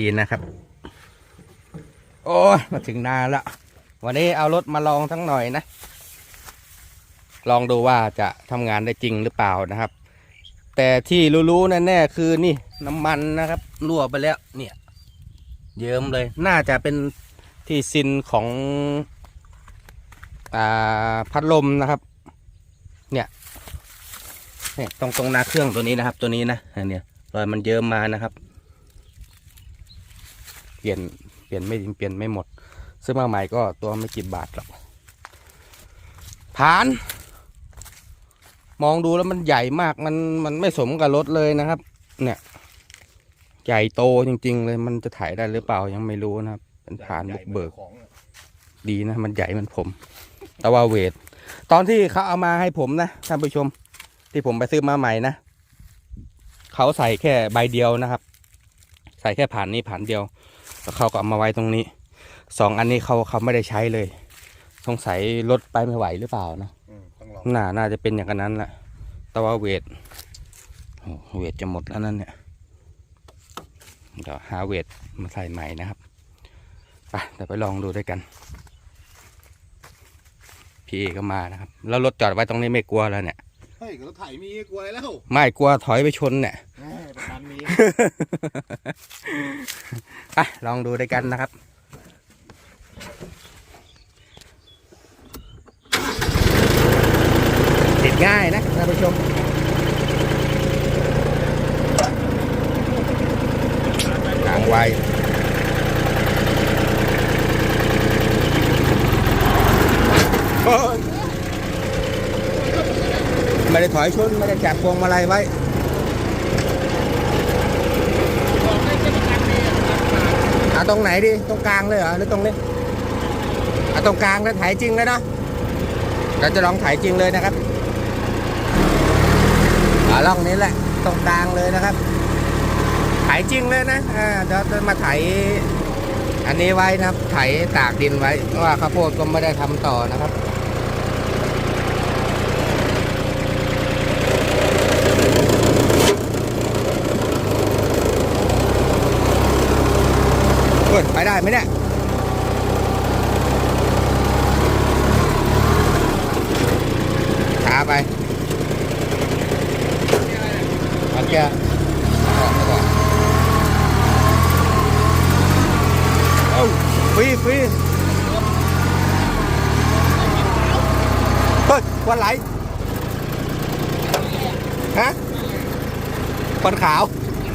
ดีนะครับ โอ้มาถึงนาแล้ววันนี้เอารถมาลองทั้งหน่อยนะ ลองดูว่าจะทำงานได้จริงหรือเปล่านะครับ แต่ที่รู้ๆแน่ๆคือนี่น้ำมันนะครับรั่วไปแล้วเนี่ยเยิ้มเลย น่าจะเป็นที่ซินของอ่าพัดลมนะครับเนี่ยเนี่ยตรงตรงนาเครื่องตัวนี้นะครับ ตัวนี้นะอันเนี่ยรอยมันเยิ้มมานะครับ เปลี่ยนเปลี่ยนไม่เปลี่ยนไม่หมด ซื้อมาใหม่ก็ตัวไม่กี่บาทหรอกผ่าน มองดูแล้วมันใหญ่มากมันมันไม่สมกับรถเลยนะครับ เนี่ย ใหญ่โตจริง ๆ เลยมันจะถ่ายได้หรือเปล่ายังไม่รู้นะครับเป็นผ่านบุกเบิกของดีนะ มันใหญ่มันผม แต่ว่าเวท ตอนที่เขาเอามาให้ผมนะท่านผู้ชม ที่ผมไปซื้อมาใหม่นะเขาใส่แค่ใบเดียวนะครับ ใส่แค่ผ่านนี้ผ่านเดียว แล้วเขาก็เอามาไว้ตรงนี้สองอันนี้เขาเขาไม่ได้ใช้เลย สงสัยรถไปไม่ไหวหรือเปล่านะอืมต้องลองน่าน่าจะเป็นอย่างนั้นแหละแต่ว่าเวทโอ้เวทจะหมดแล้วนั่นเนี่ยเดี๋ยวหาเวทมาใส่ใหม่นะครับไปเดี๋ยวไปลองดูด้วยกัน พี่เอก็มานะครับ แล้วรถจอดไว้ตรงนี้ไม่กลัวแล้วเนี่ย เฮ้ยรถไถมีกลัวอะไรแล้วไม่กลัวถอยไปชนเนี่ยแหมประกันมีไปลองดูด้วยกันนะครับ ติดง่ายนะท่านผู้ชมกลางไวโอ้ย ไม่ได้ถอยชนไม่ได้จับพวงมาลัยไว้อาตรงไหนดีตรงกลางเลยเหรอหรือตรงนี้อาตรงกลางแล้วถ่ายจริงเลยนะเราจะลองถ่ายจริงเลยนะครับอาล่องนี้แหละตรงกลางเลยนะครับถ่ายจริงเลยนะอ่าเดี๋ยวจะมาถ่ายอันนี้ไว้นะครับถ่ายตากดินไว้เพราะว่าข้าวโพดก็ไม่ได้ทำต่อนะครับ ไปได้ไหมเนี่ยช้าไปมันจะออกมาก่อนเอ้าฟรีฟรีเฮ้ยควันไหลฮะควันขาว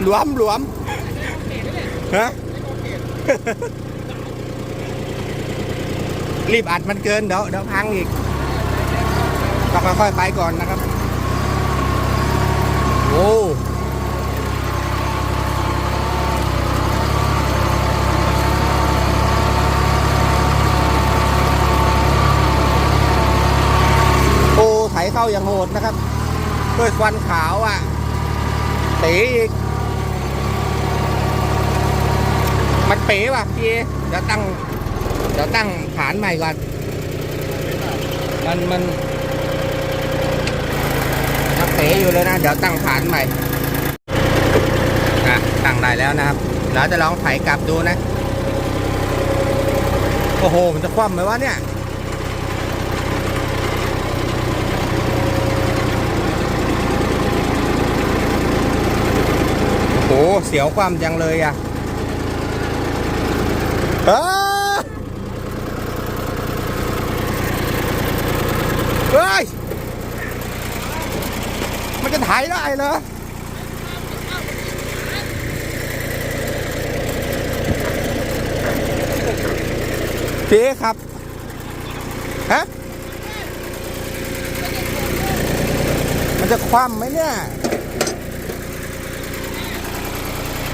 หลวมหลวมฮะ รีบอัดมันเกินเดี๋ยวเดี๋ยวพังอีกต้องค่อยๆไปก่อนนะครับ โอ้โอ้ไถเข้าอย่างโหดนะครับ ด้วยควันขาวอะตีอีก มันเป๋ว่ะพี่เดี๋ยวตั้งเดี๋ยวตั้งฐานใหม่ก่อน มันมันยังเป๋อยู่เลยนะ เดี๋ยวตั้งฐานใหม่อะตั้งได้แล้วนะครับเราจะลองไถกลับดูนะ โอ้โห มันจะคว่ำไหมวะเนี่ยโอ้โหเสียวคว่ำจังเลยอะ อ้ยเฮ้ย มันจะถ่ายได้เหรอพี่ครับ ฮะ มันจะคว่ำไหมเนี่ย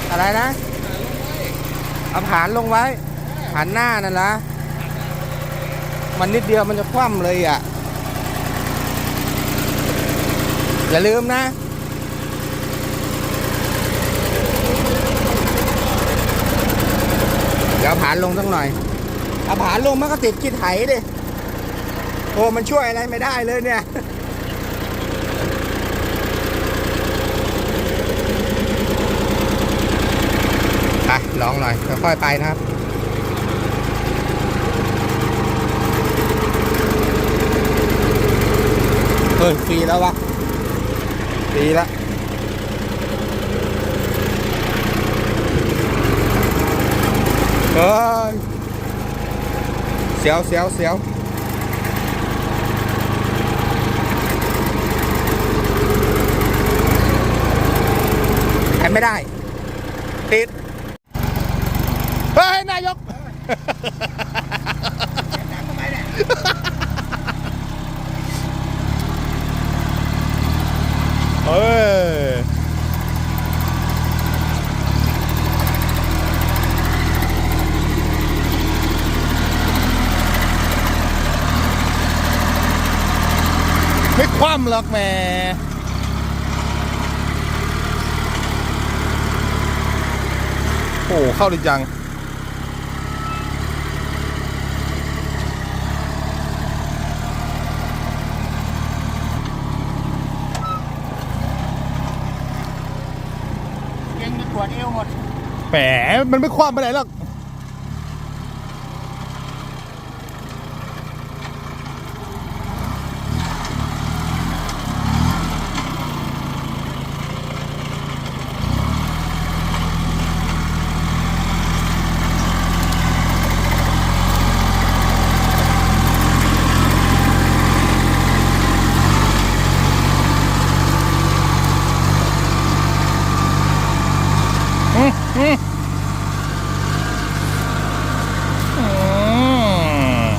อะไรนะ เอาผานลงไว้ ผานหน้านั่นละมันนิดเดียวมันจะคว่ำเลยอะ อย่าลืมนะเดี๋ยวเอาผานลงสักหน่อยเอาผานลงมันก็ติดกิดไถดิโอ้มันช่วยอะไรไม่ได้เลยเนี่ยไปลองหน่อยค่อยๆไปนะครับ เฮ้ยฟรีแล้ววะฟรีแล้วเฮ้ยเสียวเสียวเสียวไปไม่ได้ ติด เฮ้ย นายกเออ ไม่คว่ำหรอกแหม่โอ้เข้าดีจังยังมีปวดเอวหมดแหมมันไม่คว่ำไปไหนหรอก อืมอืมอืม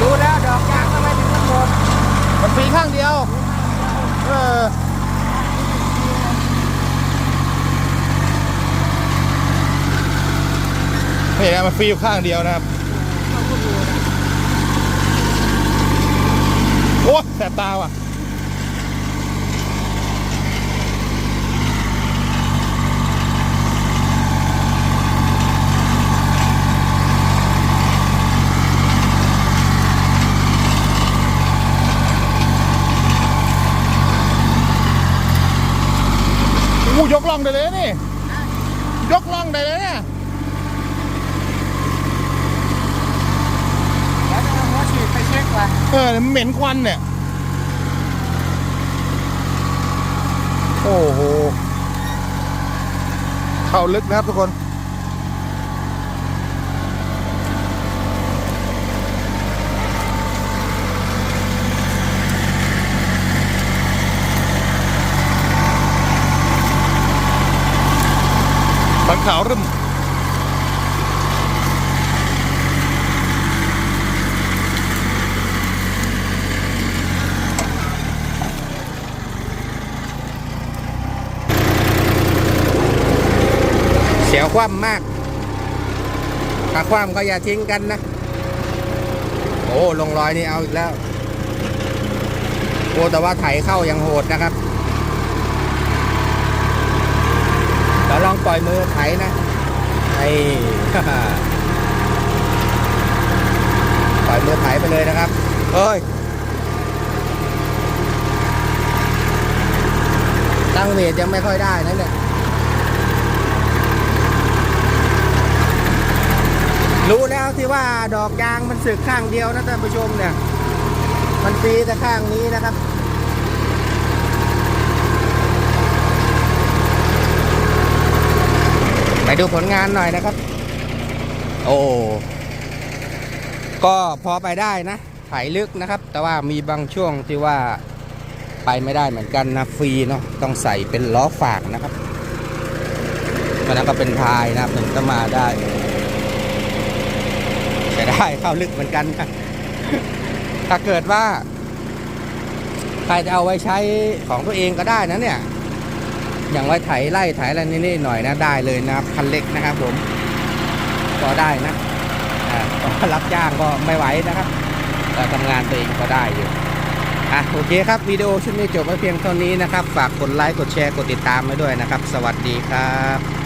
รู้แล้วดอกยางทำไมถึงมันหมด มันฟรีข้างเดียว เออนี่นะมันฟรีอยู่ข้างเดียวนะครับ โอ้แสบตาว่ะ อู้ยกล่องได้เลยนี่ ยกล่องได้เลยเนี่ย แล้วจะเอาหัวฉีดไปเช็คว่ะ เออเหม็นควันเนี่ย โอ้โห เข้าลึกนะครับทุกคนบันขาวรึม สียวคว่ำมากถ้าคว่ำก็อย่าทิ้งกันนะ โอ้ลงรอยนี่เอาอีกแล้ว โอ้แต่ว่าไถเข้ายังโหดนะครับเดี๋ยวลองปล่อยมือไถนะ ไอ้ปล่อยมือไถไปเลยนะครับ เอ้ย ตั้งเวทยังไม่ค่อยได้นะเนี่ย รู้แล้วที่ว่าดอกยางมันสึกข้างเดียวนะท่านผู้ชมเนี่ย มันฟรีแต่ข้างนี้นะครับไปดูผลงานหน่อยนะครับ โอ้ก็พอไปได้นะไถลึกนะครับ แต่ว่ามีบางช่วงที่ว่าไปไม่ได้เหมือนกันนะฟรีเนาะต้องใส่เป็นล้อฝากนะครับมันนั้นก็เป็นพายนะครับถึงจะมาได้ ได้เข้าลึกเหมือนกันนะถ้าเกิดว่า ใครจะเอาไว้ใช้ของตัวเองก็ได้นะเนี่ย อย่างไว้ไถไล่ไถอะไรนี่หน่อยนะได้เลยนะครับคันเล็กนะครับผมก็ได้นะอรับจ้างก็ไม่ไหวนะครับแต่ทำงานตัวเองก็ได้อยู่อะโอเคครับวิดีโอชุดนี้จบไว้เพียงเท่านี้นะครับ ฝากกดไลค์กดแชร์กดติดตามไว้ด้วยนะครับ สวัสดีครับ